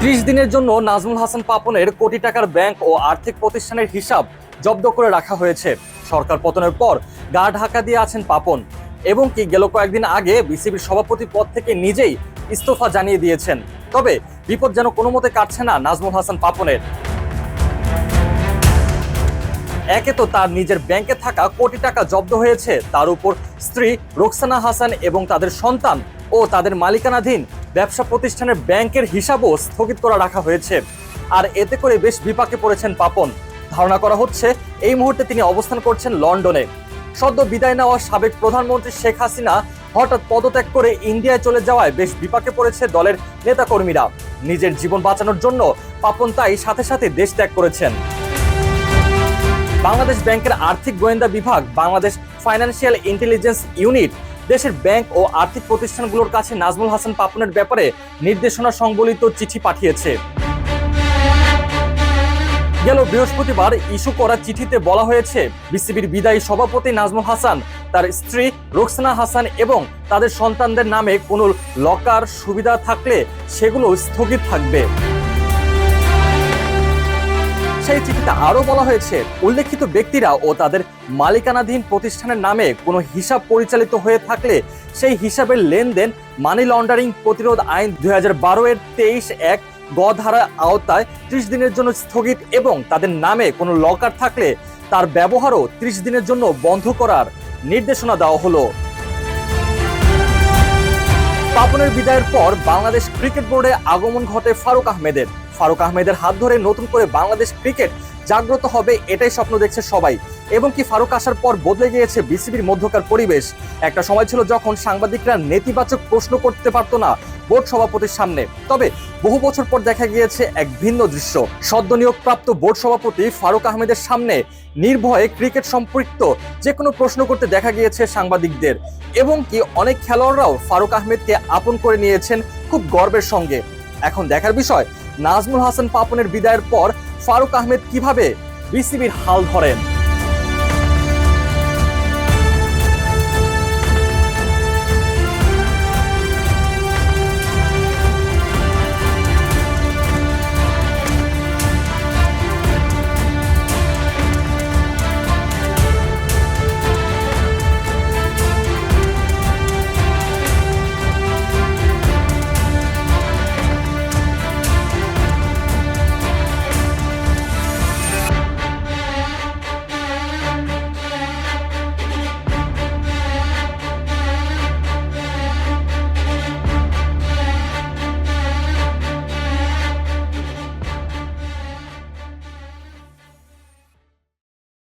ত্রিশ দিনের জন্য নাজমুল হাসান পাপনের কোটি টাকার ব্যাংক ও আর্থিক প্রতিষ্ঠানের হিসাব জব্দ করে রাখা হয়েছে। সরকার পতনের পর গা ঢাকা দিয়ে আছেন পাপন। এবং কি গেল কয়েকদিন আগে বিসিবির সভাপতি পদ থেকে নিজেই ইস্তফা জানিয়ে দিয়েছেন। তবে বিপদ যেন কোনো মতে কাটছে না নাজমুল হাসান পাপনের। একে তো তার নিজের ব্যাংকে থাকা কোটি টাকা জব্দ হয়েছে, তার উপর স্ত্রী রোকসানা হাসান এবং তাদের সন্তান ও তাদের মালিকানাধীন ব্যবসা প্রতিষ্ঠানের ব্যাংকের হিসাবও স্থগিত করা রাখা হয়েছে। আর এতে করে বেশ বিপাকে পড়েছেন পাপন। ধারণা করা হচ্ছে, এই মুহূর্তে তিনি অবস্থান করছেন লন্ডনে। সদ্য বিদায় নেওয়া সাবেক প্রধানমন্ত্রী শেখ হাসিনা হঠাৎ পদত্যাগ করে ইন্ডিয়ায় চলে যাওয়ায় বেশ বিপাকে পড়েছে দলের নেতাকর্মীরা। নিজের জীবন বাঁচানোর জন্য পাপন তাই সাথে সাথে দেশ ত্যাগ করেছেন। বাংলাদেশ ব্যাংকের আর্থিক গোয়েন্দা বিভাগ, বাংলাদেশ ফাইন্যান্সিয়াল ইন্টেলিজেন্স ইউনিট দেশের ব্যাংক ও আর্থিক প্রতিষ্ঠানগুলোর কাছে নাজমুল হাসান পাপনের ব্যাপারে নির্দেশনা সংবলিত চিঠি পাঠিয়েছে। গেল বৃহস্পতিবার ইস্যু করা চিঠিতে বলা হয়েছে, বিসিবির বিদায়ী সভাপতি নাজমুল হাসান, তার স্ত্রী রোকসানা হাসান এবং তাদের সন্তানদের নামে কোনো লকার সুবিধা থাকলে সেগুলো স্থগিত থাকবে। সেই চিঠিতে আরও বলা হয়েছে, উল্লেখিত ব্যক্তিরা ও তাদের মালিকানাধীন প্রতিষ্ঠানের নামে কোনো হিসাব পরিচালিত হয়ে থাকলে সেই হিসাবের লেনদেন মানি লন্ডারিং প্রতিরোধ আইন দুই এর তেইশ এক গ ধারা আওতায় ত্রিশ দিনের জন্য স্থগিত এবং তাদের নামে কোনো লকার থাকলে তার ব্যবহারও ত্রিশ দিনের জন্য বন্ধ করার নির্দেশনা দেওয়া হলো। পাপনের বিদায়ের পর বাংলাদেশ ক্রিকেট বোর্ডে আগমন ঘটে ফারুক আহমেদের। ফারুক আহমেদের হাত ধরে নতুন করে বাংলাদেশ ক্রিকেট জাগ্রত হবে এটাই স্বপ্ন দেখছে সবাই। এবং কি ফারুক আসার পর বদলে গিয়েছে বিসিবির মধ্যকার পরিবেশ? একটা সময় ছিল যখন সাংবাদিকরা নেতিবাচক প্রশ্ন করতে পারতো না বোর্ড সভাপতির সামনে। তবে বহু বছর পর দেখা গিয়েছে এক ভিন্ন দৃশ্য। সদ্য নিয়োগপ্রাপ্ত বোর্ড সভাপতি ফারুক আহমেদের সামনে নির্ভয়ে ক্রিকেট সম্পৃক্ত যে কোনো প্রশ্ন করতে দেখা গিয়েছে সাংবাদিকদের। এবং কি অনেক খেলোয়াড়রাও ফারুক আহমেদকে আপন করে নিয়েছেন খুব গর্বের সঙ্গে। এখন দেখার বিষয় নাজমুল হাসান পাপনের বিদায়ের পর ফারুক আহমেদ কীভাবে বিসিবির হাল ধরেন?